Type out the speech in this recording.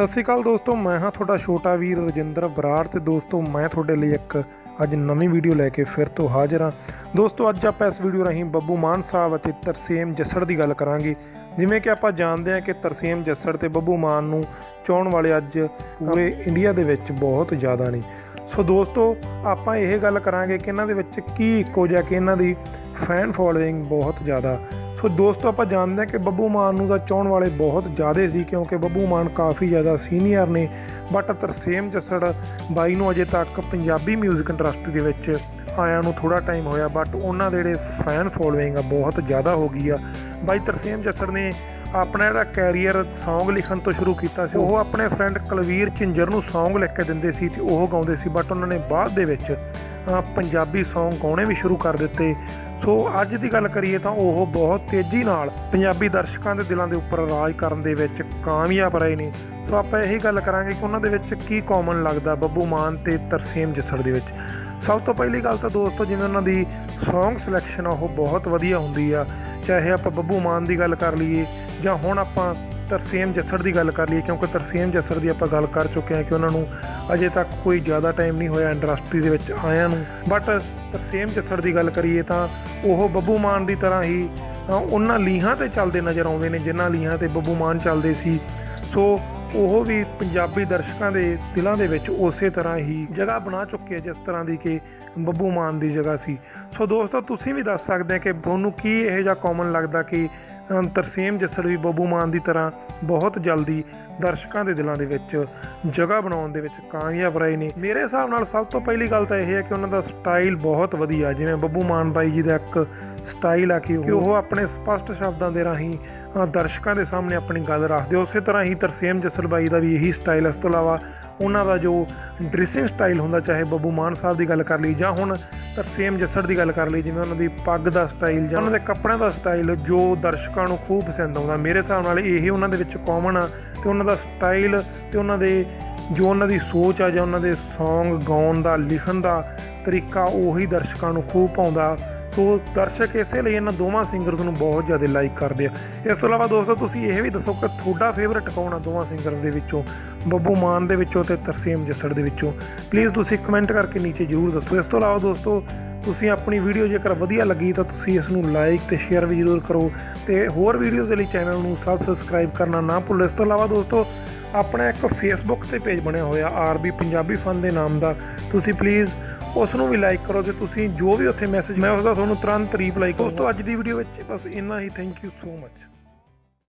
ਸਤਿ ਸ਼੍ਰੀ ਅਕਾਲ ਦੋਸਤੋ, ਮੈਂ ਹਾਂ ਤੁਹਾਡਾ ਛੋਟਾ ਵੀਰ ਰਜਿੰਦਰ ਬਰਾੜ ਤੇ ਦੋਸਤੋ, ਮੈਂ ਤੁਹਾਡੇ ਲਈ ਇੱਕ ਅੱਜ ਨਵੀਂ ਵੀਡੀਓ ਲੈ ਕੇ ਫਿਰ ਤੋਂ ਹਾਜ਼ਰ ਹਾਂ। ਦੋਸਤੋ, ਅੱਜ ਆਪਾਂ ਇਸ ਵੀਡੀਓ ਰਾਹੀਂ ਬੱਬੂ ਮਾਨ ਸਾਹਿਬ ਅਤੇ ਤਰਸੇਮ ਜੱਸੜ ਦੀ ਗੱਲ ਕਰਾਂਗੇ। ਜਿਵੇਂ ਕਿ ਆਪਾਂ ਜਾਣਦੇ ਹਾਂ ਕਿ ਤਰਸੇਮ ਜੱਸੜ ਤੇ ਬੱਬੂ ਮਾਨ ਨੂੰ ਚਾਹਣ ਵਾਲੇ ਅੱਜ ਪੂਰੇ ਇੰਡੀਆ ਦੇ ਵਿੱਚ ਬਹੁਤ ਜ਼ਿਆਦਾ ਨੇ। ਸੋ ਦੋਸਤੋ, ਆਪਾਂ ਇਹ ਗੱਲ ਕਰਾਂਗੇ ਕਿ ਇਹਨਾਂ ਦੇ ਵਿੱਚ ਕੀ ਇੱਕੋ ਜਿਹਾ, ਕਿ ਇਹਨਾਂ ਦੀ ਫੈਨ ਫੋਲੋਇੰਗ ਬਹੁਤ ਜ਼ਿਆਦਾ ਸੋ ਦੋਸਤੋ, ਆਪਾਂ ਜਾਣਦੇ ਹਾਂ ਕਿ ਬੱਬੂ ਮਾਨ ਨੂੰ ਤਾਂ ਚਾਹਣ ਵਾਲੇ ਬਹੁਤ ਜ਼ਿਆਦੇ ਸੀ ਕਿਉਂਕਿ ਬੱਬੂ ਮਾਨ ਕਾਫੀ ਜ਼ਿਆਦਾ ਸੀਨੀਅਰ ਨੇ। ਬਟ ਤਰਸੇਮ ਜੱਸੜ ਬਾਈ ਨੂੰ ਅਜੇ ਤੱਕ ਪੰਜਾਬੀ 뮤직 ਇੰਡਸਟਰੀ ਦੇ ਵਿੱਚ ਆਇਆਂ ਨੂੰ ਥੋੜਾ ਟਾਈਮ ਹੋਇਆ, ਬਟ ਉਹਨਾਂ ਦੇ ਜਿਹੜੇ ਫੈਨ ਫੋਲੋਇੰਗ ਆ ਬਹੁਤ ਜ਼ਿਆਦਾ ਹੋ ਗਈ ਆ। ਬਾਈ ਤਰਸੇਮ ਜੱਸੜ ਨੇ ਆਪਣਾ ਜਿਹੜਾ ਕੈਰੀਅਰ Song ਲਿਖਣ ਤੋਂ ਸ਼ੁਰੂ ਕੀਤਾ ਸੀ, ਉਹ ਆਪਣੇ ਫਰੈਂਡ ਕਲਵੀਰ ਝਿੰਜਰ ਨੂੰ Song ਲਿਖ ਕੇ ਦਿੰਦੇ ਸੀ ਤੇ ਉਹ ਗਾਉਂਦੇ ਸੀ, ਬਟ ਉਹਨਾਂ ਨੇ ਬਾਅਦ ਦੇ ਵਿੱਚ ਪੰਜਾਬੀ Song ਗਾਉਣੇ ਵੀ ਸ਼ੁਰੂ ਕਰ ਦਿੱਤੇ। ਸੋ ਅੱਜ ਦੀ ਗੱਲ ਕਰੀਏ ਤਾਂ ਉਹ ਬਹੁਤ ਤੇਜ਼ੀ ਨਾਲ ਪੰਜਾਬੀ ਦਰਸ਼ਕਾਂ ਦੇ ਦਿਲਾਂ ਦੇ ਉੱਪਰ ਰਾਜ ਕਰਨ ਦੇ ਵਿੱਚ ਕਾਮਯਾਬ ਰਹੇ ਨੇ। ਸੋ ਆਪਾਂ ਇਹੀ ਗੱਲ ਕਰਾਂਗੇ ਕਿ ਉਹਨਾਂ ਦੇ ਵਿੱਚ ਕੀ ਕਾਮਨ ਲੱਗਦਾ ਬੱਬੂ ਮਾਨ ਤੇ ਤਰਸੇਮ ਜੱਸੜ ਦੇ ਵਿੱਚ। ਸਭ ਤੋਂ ਪਹਿਲੀ ਗੱਲ ਤਾਂ ਦੋਸਤੋ, ਜਿਵੇਂ ਉਹਨਾਂ ਦੀ ਸੌਂਗ ਸਿਲੈਕਸ਼ਨ ਆ, ਉਹ ਬਹੁਤ ਵਧੀਆ ਹੁੰਦੀ ਆ। ਚਾਹੇ ਆਪਾਂ ਬੱਬੂ ਮਾਨ ਦੀ ਗੱਲ ਕਰ ਲਈਏ ਜਾਂ ਹੁਣ ਆਪਾਂ ਤਰਸੇਮ ਜੱਸੜ ਦੀ ਗੱਲ ਕਰ ਲਈਏ, ਕਿਉਂਕਿ ਤਰਸੇਮ ਜੱਸੜ ਦੀ ਆਪਾਂ ਗੱਲ ਕਰ ਚੁੱਕੇ ਹਾਂ ਕਿ ਉਹਨਾਂ ਨੂੰ ਅਜੇ ਤੱਕ ਕੋਈ ਜ਼ਿਆਦਾ ਟਾਈਮ ਨਹੀਂ ਹੋਇਆ ਇੰਡਸਟਰੀ ਦੇ ਵਿੱਚ ਆਇਆਂ ਨੂੰ। ਬਟ ਤਰਸੇਮ ਜੱਸੜ ਦੀ ਗੱਲ ਕਰੀਏ ਤਾਂ ਉਹ ਬੱਬੂ ਮਾਨ ਦੀ ਤਰ੍ਹਾਂ ਹੀ ਉਹਨਾਂ ਲੀਹਾਂ ਤੇ ਚੱਲਦੇ ਨਜ਼ਰ ਆਉਂਦੇ ਨੇ, ਜਿਨ੍ਹਾਂ ਲੀਹਾਂ ਤੇ ਬੱਬੂ ਮਾਨ ਚੱਲਦੇ ਸੀ। ਸੋ ਉਹ ਵੀ ਪੰਜਾਬੀ ਦਰਸ਼ਕਾਂ ਦੇ ਦਿਲਾਂ ਦੇ ਵਿੱਚ ਉਸੇ ਤਰ੍ਹਾਂ ਹੀ ਜਗ੍ਹਾ ਬਣਾ ਚੁੱਕੇ ਆ, ਜਿਸ ਤਰ੍ਹਾਂ ਦੀ ਕਿ ਬੱਬੂ ਮਾਨ ਦੀ ਜਗ੍ਹਾ ਸੀ। ਸੋ ਦੋਸਤੋ, ਤੁਸੀਂ ਵੀ ਦੱਸ ਸਕਦੇ ਆ ਕਿ ਤੁਹਾਨੂੰ ਕੀ ਇਹੋ ਜਿਹਾ ਕਾਮਨ ਲੱਗਦਾ ਕਿ ਤਰਸੇਮ ਜੱਸੜ ਵੀ ਬੱਬੂ ਮਾਨ ਦੀ ਤਰ੍ਹਾਂ ਬਹੁਤ ਜਲਦੀ ਦਰਸ਼ਕਾਂ ਦੇ ਦਿਲਾਂ ਦੇ ਵਿੱਚ ਜਗ੍ਹਾ ਬਣਾਉਣ ਦੇ ਵਿੱਚ ਕਾਮਯਾਬ ਰਹੇ ਨੇ। ਮੇਰੇ ਹਿਸਾਬ ਨਾਲ ਸਭ ਤੋਂ ਪਹਿਲੀ ਗੱਲ ਤਾਂ ਇਹ ਹੈ ਕਿ ਉਹਨਾਂ ਦਾ ਸਟਾਈਲ ਬਹੁਤ ਵਧੀਆ ਜਿਵੇਂ ਬੱਬੂ ਮਾਨ ਬਾਈ ਜੀ ਦਾ ਇੱਕ ਸਟਾਈਲ ਆ ਕਿ ਉਹ- ਆਪਣੇ ਸਪਸ਼ਟ ਸ਼ਬਦਾਂ ਦੇ ਰਾਹੀਂ ਦਰਸ਼ਕਾਂ ਦੇ ਸਾਹਮਣੇ ਆਪਣੀ ਗੱਲ ਰੱਖਦੇ ਉਸੇ ਤਰ੍ਹਾਂ ਹੀ ਤਰਸੇਮ ਜੱਸੜ ਬਾਈ ਦਾ ਵੀ ਇਹੀ ਸਟਾਈਲ ਇਸ ਤੋਂ ਇਲਾਵਾ ਉਹਨਾਂ ਦਾ ਜੋ ਡਰੈਸਿੰਗ ਸਟਾਈਲ ਹੁੰਦਾ, ਚਾਹੇ ਬੱਬੂ ਮਾਨ ਸਾਹਿਬ ਦੀ ਗੱਲ ਕਰ ਲਈ ਜਾਂ ਹੁਣ ਤਰਸੇਮ ਜੱਸੜ ਦੀ ਗੱਲ ਕਰ ਲਈ, ਜਿਵੇਂ ਉਹਨਾਂ ਦੀ ਪੱਗ ਦਾ ਸਟਾਈਲ ਜਾਂ ਉਹਨਾਂ ਦੇ ਕੱਪੜਿਆਂ ਦਾ ਸਟਾਈਲ ਜੋ ਦਰਸ਼ਕਾਂ ਨੂੰ ਖੂਬ ਪਸੰਦ ਆਉਂਦਾ। ਮੇਰੇ ਹਿਸਾਬ ਨਾਲ ਇਹ ਉਹਨਾਂ ਦੇ ਵਿੱਚ ਕਾਮਨ ਆ ਤੇ ਉਹਨਾਂ ਦਾ ਸਟਾਈਲ ਤੇ ਉਹਨਾਂ ਦੇ ਜੋ ਉਹਨਾਂ ਦੀ ਸੋਚ ਆ ਜਾਂ ਉਹਨਾਂ ਦੇ Song ਗਾਉਣ ਦਾ, ਲਿਖਣ ਦਾ ਤਰੀਕਾ ਉਹੀ ਦਰਸ਼ਕਾਂ ਨੂੰ ਖੂਬ ਪਾਉਂਦਾ। ਸੋ ਦਰਸ਼ਕ ਇਸੇ ਲਈ ਇਹਨਾਂ ਦੋਵਾਂ ਸਿੰਗਰਸ ਨੂੰ ਬਹੁਤ ਜ਼ਿਆਦਾ ਲਾਈਕ ਕਰਦੇ ਆ। ਇਸ ਤੋਂ ਇਲਾਵਾ ਦੋਸਤੋ, ਤੁਸੀਂ ਇਹ ਵੀ ਦੱਸੋ ਕਿ ਤੁਹਾਡਾ ਫੇਵਰਟ ਕੌਣ ਆ ਦੋਵਾਂ ਸਿੰਗਰਸ ਦੇ ਵਿੱਚੋਂ? ਬੱਬੂ ਮਾਨ ਦੇ ਵਿੱਚੋਂ ਤੇ ਤਰਸੇਮ ਜੱਸੜ ਦੇ ਵਿੱਚੋਂ। ਪਲੀਜ਼ ਤੁਸੀਂ ਕਮੈਂਟ ਕਰਕੇ ਨੀਚੇ ਜਰੂਰ ਦੱਸੋ। ਇਸ ਤੋਂ ਇਲਾਵਾ ਦੋਸਤੋ, ਤੁਸੀਂ ਆਪਣੀ ਵੀਡੀਓ ਜੇਕਰ ਵਧੀਆ ਲੱਗੀ ਤਾਂ ਤੁਸੀਂ ਇਸ ਨੂੰ ਲਾਈਕ ਤੇ ਸ਼ੇਅਰ ਵੀ ਜ਼ਰੂਰ ਕਰੋ ਤੇ ਹੋਰ ਵੀਡੀਓਜ਼ ਦੇ ਲਈ ਚੈਨਲ ਨੂੰ ਸਬਸਕ੍ਰਾਈਬ ਕਰਨਾ ਨਾ ਭੁੱਲੋ। ਇਸ ਤੋਂ ਇਲਾਵਾ ਦੋਸਤੋ ਆਪਣਾ ਇੱਕ ਫੇਸਬੁੱਕ ਤੇ ਪੇਜ ਬਣਿਆ ਹੋਇਆ ਆਰਬੀ ਪੰਜਾਬੀ ਫਨ ਦੇ ਨਾਮ ਦਾ। ਤੁਸੀਂ ਪਲੀਜ਼ ਉਸ ਨੂੰ ਵੀ ਲਾਈਕ ਕਰੋ ਤੇ ਤੁਸੀਂ ਜੋ ਵੀ ਉੱਥੇ ਮੈਸੇਜ ਮੈਂ ਉਸ ਦਾ ਤੁਹਾਨੂੰ ਤੁਰੰਤ ਰਿਪਲਾਈ ਕਰੋ ਤੋਂ ਅੱਜ ਦੀ ਵੀਡੀਓ ਵਿੱਚ ਬਸ ਇੰਨਾ ਹੀ। Thank you so much